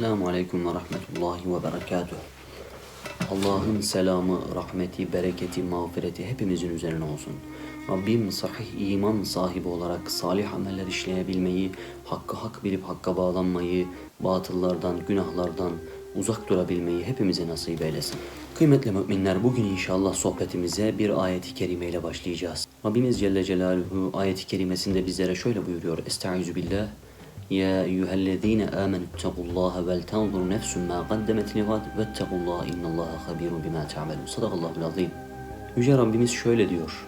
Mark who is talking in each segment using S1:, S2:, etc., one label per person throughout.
S1: Esselamu Aleyküm ve Rahmetullahi ve Berekatuhu. Allah'ın selamı, rahmeti, bereketi, mağfireti hepimizin üzerine olsun. Rabbim sahih iman sahibi olarak salih ameller işleyebilmeyi, hakkı hak bilip hakka bağlanmayı, batıllardan, günahlardan uzak durabilmeyi hepimize nasip eylesin. Kıymetli müminler bugün inşallah sohbetimize bir ayeti kerimeyle başlayacağız. Rabbimiz Celle Celaluhu ayeti kerimesinde bizlere şöyle buyuruyor. Estaizu billah. يا أيها الذين آمنوا اتقوا الله ولتنظر نفس ما قدمت لغد واتقوا الله إن الله خبير بما تعملون صدق الله العظيم Yüce Rabbimiz şöyle diyor.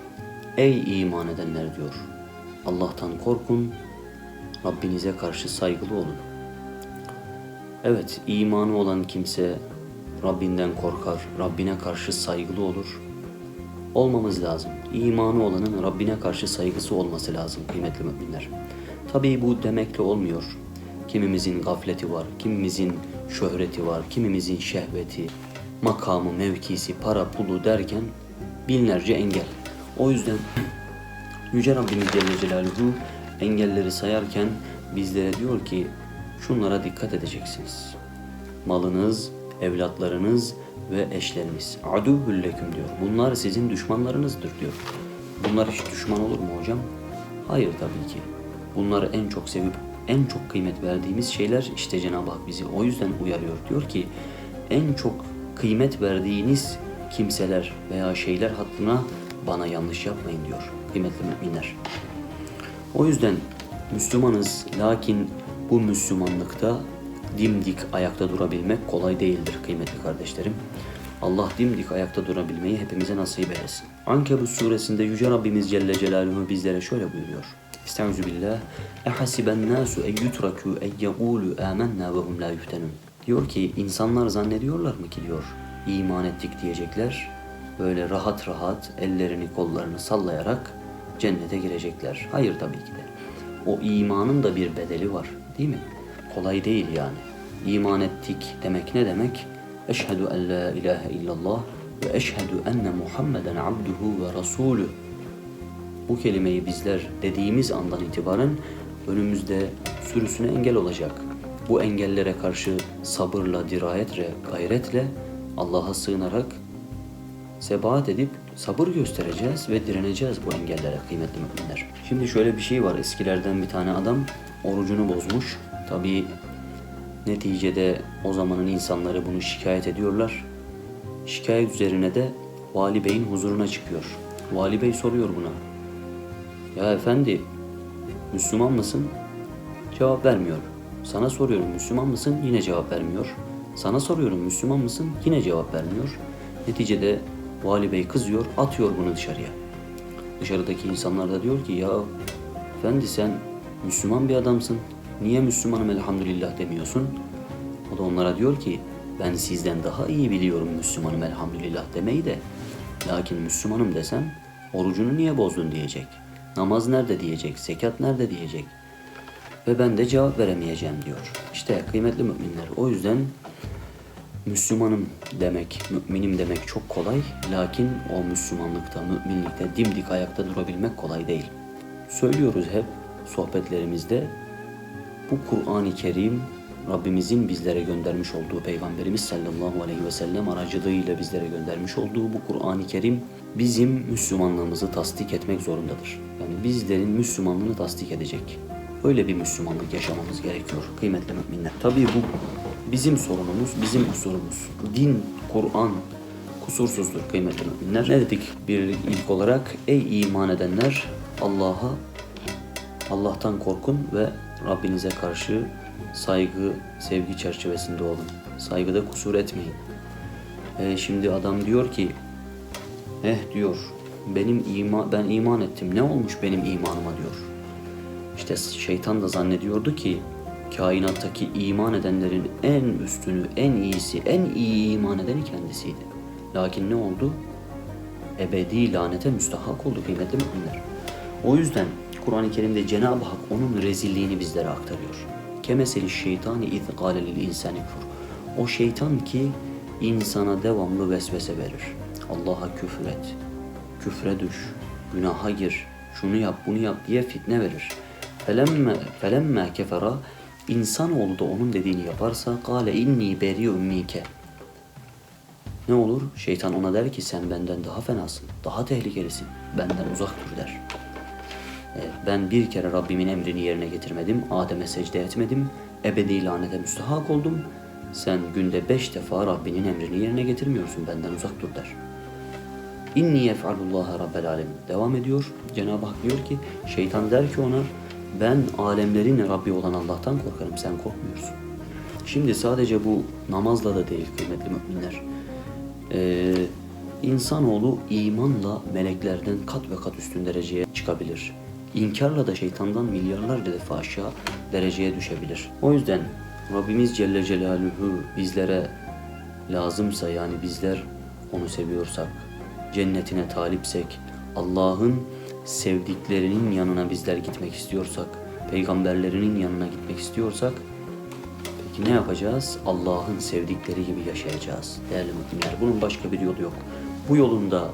S1: Ey iman edenler diyor. Allah'tan korkun, Rabbinize karşı saygılı olun. Evet, imanı olan kimse Rabbinden korkar, Rabbine karşı saygılı olur. Olmamız lazım. İmanı olanın Rabbine karşı saygısı olması lazım kıymetli müminler. Tabii bu demekle olmuyor. Kimimizin gafleti var, kimimizin şöhreti var, kimimizin şehveti, makamı, mevkisi, para, pulu derken binlerce engel. O yüzden Yüce Rabbimiz Celle Celaluhu engelleri sayarken bizlere diyor ki şunlara dikkat edeceksiniz. Malınız, evlatlarınız ve eşleriniz. Aduvülleküm diyor. Bunlar sizin düşmanlarınızdır diyor. Bunlar hiç düşman olur mu hocam? Hayır tabii ki. Bunları en çok sevip en çok kıymet verdiğimiz şeyler işte Cenab-ı Hak bizi o yüzden uyarıyor. Diyor ki en çok kıymet verdiğiniz kimseler veya şeyler hakkında bana yanlış yapmayın diyor kıymetli müminler. O yüzden Müslümanız lakin bu Müslümanlıkta dimdik ayakta durabilmek kolay değildir kıymetli kardeşlerim. Allah dimdik ayakta durabilmeyi hepimize nasip eylesin. Ankebut suresinde Yüce Rabbimiz Celle Celaluhu bizlere şöyle buyuruyor. Estaizu billah. Ehasiben nasu en yutraku en yekulu amennâ ve hum la yuftenun. Diyor ki insanlar zannediyorlar mı ki diyor iman ettik diyecekler. Böyle rahat rahat ellerini kollarını sallayarak cennete girecekler. Hayır tabii ki de. O imanın da bir bedeli var değil mi? Kolay değil yani. İman ettik demek ne demek? Eşhedü en la ilahe illallah ve eşhedü enne Muhammeden abduhu ve rasulü. Bu kelimeyi bizler dediğimiz andan itibaren önümüzde sürüsüne engel olacak. Bu engellere karşı sabırla, dirayetle, gayretle Allah'a sığınarak sebat edip sabır göstereceğiz ve direneceğiz bu engellere kıymetli müminler. Şimdi şöyle bir şey var. Eskilerden bir tane adam orucunu bozmuş. Tabii neticede o zamanın insanları bunu şikayet ediyorlar. Şikayet üzerine de Vali Bey'in huzuruna çıkıyor. Vali Bey soruyor buna. Ya efendi Müslüman mısın? Cevap vermiyor. Sana soruyorum Müslüman mısın? Yine cevap vermiyor. Sana soruyorum Müslüman mısın? Yine cevap vermiyor. Neticede Vali Bey kızıyor, atıyor bunu dışarıya. Dışarıdaki insanlar da diyor ki ya efendi sen Müslüman bir adamsın. Niye Müslümanım elhamdülillah demiyorsun? O da onlara diyor ki ben sizden daha iyi biliyorum Müslümanım elhamdülillah demeyi de. Lakin Müslümanım desem orucunu niye bozdun diyecek. Namaz nerede diyecek, zekat nerede diyecek. Ve ben de cevap veremeyeceğim diyor. İşte kıymetli müminler o yüzden Müslümanım demek, müminim demek çok kolay. Lakin o Müslümanlıkta, müminlikte dimdik ayakta durabilmek kolay değil. Söylüyoruz hep sohbetlerimizde bu Kur'an-ı Kerim Rabbimizin bizlere göndermiş olduğu Peygamberimiz sallallahu aleyhi ve sellem aracılığıyla bizlere göndermiş olduğu bu Kur'an-ı Kerim bizim Müslümanlığımızı tasdik etmek zorundadır. Yani bizlerin Müslümanlığını tasdik edecek. Öyle bir Müslümanlık yaşamamız gerekiyor kıymetli müminler. Tabii bu bizim sorunumuz, bizim kusurumuz. Din, Kur'an kusursuzdur kıymetli müminler. Ne dedik bir ilk olarak? Ey iman edenler Allah'a Allah'tan korkun ve Rabbinize karşı saygı, sevgi çerçevesinde olun. Saygıda kusur etmeyin. E, şimdi adam diyor ki, eh diyor, benim iman, ben iman ettim. Ne olmuş benim imanıma diyor. İşte şeytan da zannediyordu ki kainattaki iman edenlerin en üstünü, en iyisi, en iyi iman edeni kendisiydi. Lakin ne oldu? Ebedi lanete müstahak oldu kıymetli müminler. O yüzden Kur'an-ı Kerim'de Cenab-ı Hak onun rezilliğini bizlere aktarıyor. Kemeseli şeytani iz gâle lil insani kfur. O şeytan ki insana devamlı vesvese verir. Allah'a küfür et, küfre düş, günaha gir, şunu yap bunu yap diye fitne verir. Felemme, felemme kefera insanoğlu da onun dediğini yaparsa kâle inni beri'un minke. Ne olur? Şeytan ona der ki sen benden daha fenasın, daha tehlikelisin, benden uzak dur der. Ben bir kere Rabbimin emrini yerine getirmedim, Adem'e secde etmedim, ebedi lanete müstahak oldum. Sen günde beş defa Rabbinin emrini yerine getirmiyorsun, benden uzak dur der. İnni yef'alullaha rabbel alemin. Devam ediyor. Cenab-ı Hak diyor ki şeytan der ki ona ben alemlerin Rabbi olan Allah'tan korkarım sen korkmuyorsun. Şimdi sadece bu namazla da değil kıymetli müminler. Ee, insanoğlu imanla meleklerden kat ve kat üstün dereceye çıkabilir. İnkarla da şeytandan milyarlarca defa aşağı dereceye düşebilir. O yüzden Rabbimiz Celle Celaluhu bizlere lazımsa yani bizler onu seviyorsak, cennetine talipsek, Allah'ın sevdiklerinin yanına bizler gitmek istiyorsak, peygamberlerinin yanına gitmek istiyorsak, peki ne yapacağız? Allah'ın sevdikleri gibi yaşayacağız değerli müminler. Bunun başka bir yolu yok. Bu yolun da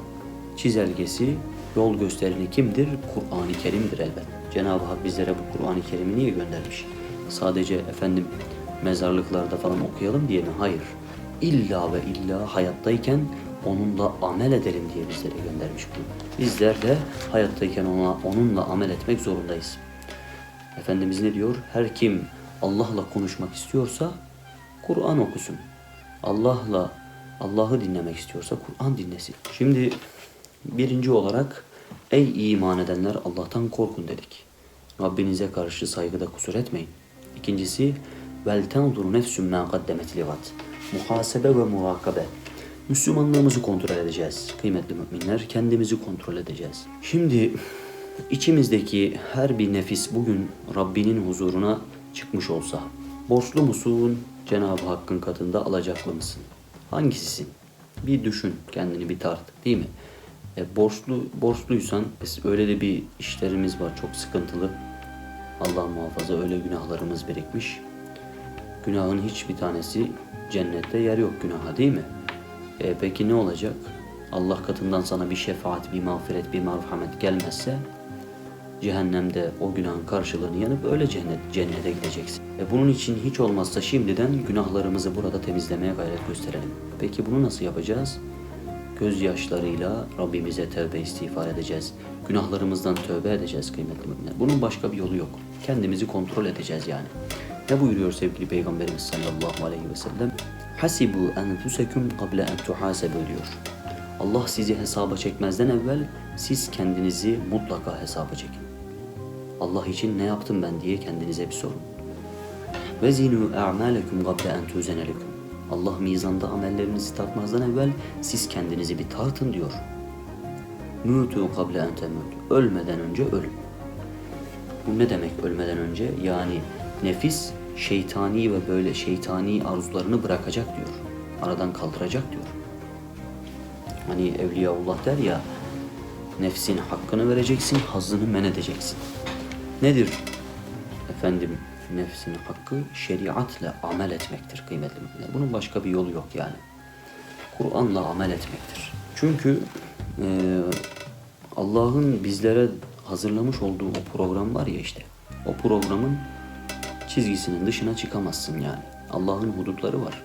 S1: çizelgesi, yol göstereni kimdir? Kur'an-ı Kerim'dir elbet. Cenab-ı Hak bizlere bu Kur'an-ı Kerim'i niye göndermiş? Sadece efendim mezarlıklarda falan okuyalım diye mi? Hayır. İlla ve illa hayattayken onunla amel edelim diye bizlere göndermiş bunu. Bizler de hayattayken ona, onunla amel etmek zorundayız. Efendimiz ne diyor? Her kim Allah'la konuşmak istiyorsa Kur'an okusun. Allah'la Allah'ı dinlemek istiyorsa Kur'an dinlesin. Şimdi birinci olarak ey iman edenler Allah'tan korkun dedik. Rabbinize karşı saygıda kusur etmeyin. İkincisi vel tenzur nefsün ma kaddemet ligat. Muhasebe ve murakabe. Müslümanlığımızı kontrol edeceğiz. Kıymetli müminler kendimizi kontrol edeceğiz. Şimdi içimizdeki her bir nefis bugün Rabbinin huzuruna çıkmış olsa borçlu musun? Cenab-ı Hakk'ın katında alacaklı mısın? Hangisisin? Bir düşün, kendini bir tart, değil mi? E, borçlu borçluysan öyle de bir işlerimiz var çok sıkıntılı. Allah muhafaza öyle günahlarımız birikmiş. Günahın hiçbir tanesi cennette yer yok günaha değil mi? E, peki ne olacak? Allah katından sana bir şefaat, bir mağfiret, bir merhamet gelmezse cehennemde o günahın karşılığını yanıp öyle cennet, cennete gideceksin. E bunun için hiç olmazsa şimdiden günahlarımızı burada temizlemeye gayret gösterelim. Peki bunu nasıl yapacağız? Gözyaşlarıyla Rabbimize tövbe istiğfar edeceğiz. Günahlarımızdan tövbe edeceğiz kıymetli müminler. Bunun başka bir yolu yok. Kendimizi kontrol edeceğiz yani. Ne buyuruyor sevgili Peygamberimiz sallallahu aleyhi ve sellem? Hasibu enfusekum kable en tuhasebu diyor. Allah sizi hesaba çekmezden evvel siz kendinizi mutlaka hesaba çekin. Allah için ne yaptım ben diye kendinize bir sorun. Ve zinu a'malekum kable en tuzenelekum. Allah mizanda amellerinizi tartmazdan evvel siz kendinizi bir tartın diyor. Mütü kable en temut. Ölmeden önce ölün. Bu ne demek ölmeden önce? Yani nefis şeytani ve böyle şeytani arzularını bırakacak diyor. Aradan kaldıracak diyor. Hani Evliyaullah der ya nefsin hakkını vereceksin, hazzını men edeceksin. Nedir efendim nefsin hakkı? Şeriatla amel etmektir kıymetli müminler. Bunun başka bir yolu yok yani. Kur'an'la amel etmektir. Çünkü e, Allah'ın bizlere hazırlamış olduğu o program var ya işte. O programın çizgisinin dışına çıkamazsın yani. Allah'ın hudutları var.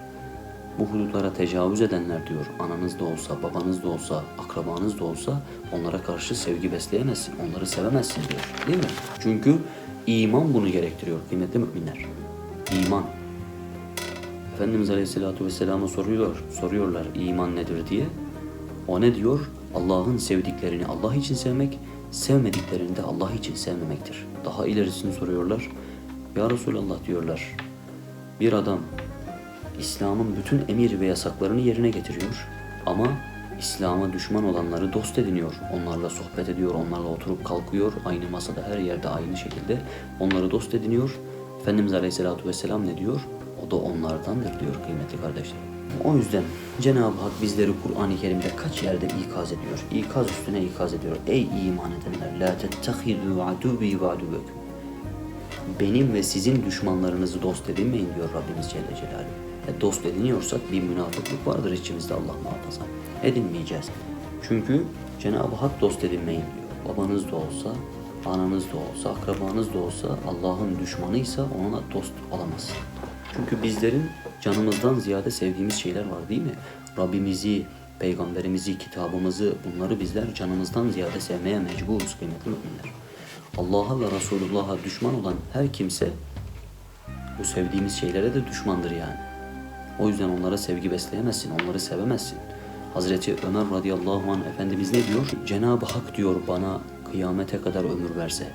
S1: Bu hudutlara tecavüz edenler diyor, ananız da olsa, babanız da olsa, akrabanız da olsa onlara karşı sevgi besleyemezsin, onları sevemezsin diyor. Değil mi? Çünkü iman bunu gerektiriyor kıymetli müminler. İman. Efendimiz Aleyhisselatü Vesselam'a soruyorlar, soruyorlar iman nedir diye. O ne diyor? Allah'ın sevdiklerini Allah için sevmek, sevmediklerini de Allah için sevmemektir. Daha ilerisini soruyorlar. Ya Resulallah diyorlar. Bir adam İslam'ın bütün emir ve yasaklarını yerine getiriyor. Ama İslam'a düşman olanları dost ediniyor. Onlarla sohbet ediyor, onlarla oturup kalkıyor. Aynı masada her yerde aynı şekilde onları dost ediniyor. Efendimiz Aleyhisselatü Vesselam ne diyor? O da onlardandır diyor kıymetli kardeşlerim. O yüzden Cenab-ı Hak bizleri Kur'an-ı Kerim'de kaç yerde ikaz ediyor. İkaz üstüne ikaz ediyor. Ey iman edenler! La tettehidû adubi ve aduveküm. Benim ve sizin düşmanlarınızı dost edinmeyin diyor Rabbimiz Celle Celaluhu. E dost ediniyorsak bir münafıklık vardır içimizde Allah muhafaza. Edinmeyeceğiz. Çünkü Cenab-ı Hak dost edinmeyin diyor. Babanız da olsa, ananız da olsa, akrabanız da olsa Allah'ın düşmanıysa onunla dost olamazsın. Çünkü bizlerin canımızdan ziyade sevdiğimiz şeyler var değil mi? Rabbimizi, peygamberimizi, kitabımızı bunları bizler canımızdan ziyade sevmeye mecburuz kıymetli müminler. Allah'a ve Resulullah'a düşman olan her kimse bu sevdiğimiz şeylere de düşmandır yani. O yüzden onlara sevgi besleyemezsin, onları sevemezsin. Hazreti Ömer radıyallahu anh Efendimiz ne diyor? Cenab-ı Hak diyor bana kıyamete kadar ömür verse,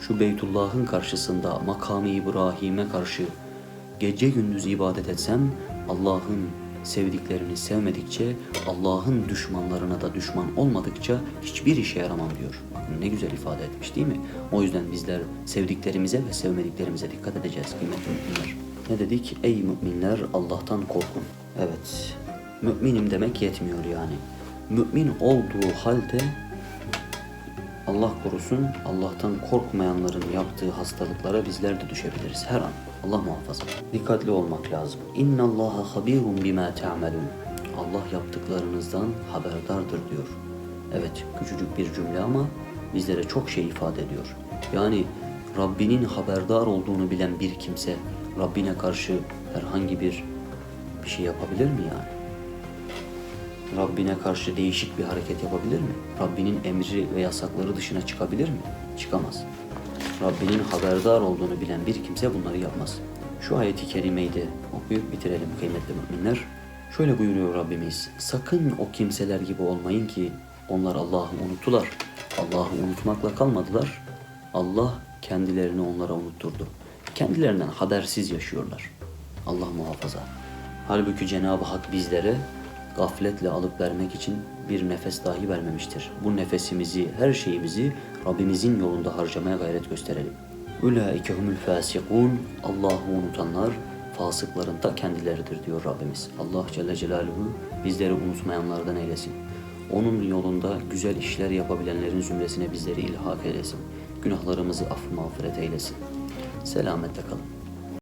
S1: şu Beytullah'ın karşısında makamı İbrahim'e karşı gece gündüz ibadet etsem, Allah'ın sevdiklerini sevmedikçe, Allah'ın düşmanlarına da düşman olmadıkça hiçbir işe yaramam diyor. Bakın ne güzel ifade etmiş değil mi? O yüzden bizler sevdiklerimize ve sevmediklerimize dikkat edeceğiz kıymetli müminler. Ne dedik? Ey müminler Allah'tan korkun. Evet, müminim demek yetmiyor yani. Mümin olduğu halde Allah korusun Allah'tan korkmayanların yaptığı hastalıklara bizler de düşebiliriz her an. Allah muhafaza. Dikkatli olmak lazım. İnna Allaha habirun bima ta'malun. Allah yaptıklarınızdan haberdardır diyor. Evet, küçücük bir cümle ama bizlere çok şey ifade ediyor. Yani Rabbinin haberdar olduğunu bilen bir kimse Rabbine karşı herhangi bir bir şey yapabilir mi yani? Rabbine karşı değişik bir hareket yapabilir mi? Rabbinin emri ve yasakları dışına çıkabilir mi? Çıkamaz. Rabbinin haberdar olduğunu bilen bir kimse bunları yapmaz. Şu ayeti kerimeyi de okuyup bitirelim kıymetli müminler. Şöyle buyuruyor Rabbimiz. Sakın o kimseler gibi olmayın ki onlar Allah'ı unuttular. Allah'ı unutmakla kalmadılar. Allah kendilerini onlara unutturdu. Kendilerinden habersiz yaşıyorlar. Allah muhafaza. Halbuki Cenab-ı Hak bizlere gafletle alıp vermek için bir nefes dahi vermemiştir. Bu nefesimizi, her şeyimizi Rabbimizin yolunda harcamaya gayret gösterelim. Ulaike humul fasikun. Allah'ı unutanlar fasıkların da kendileridir diyor Rabbimiz. Allah Celle Celaluhu bizleri unutmayanlardan eylesin. Onun yolunda güzel işler yapabilenlerin zümresine bizleri ilhak eylesin. Günahlarımızı affı mağfiret eylesin. Selametle kalın.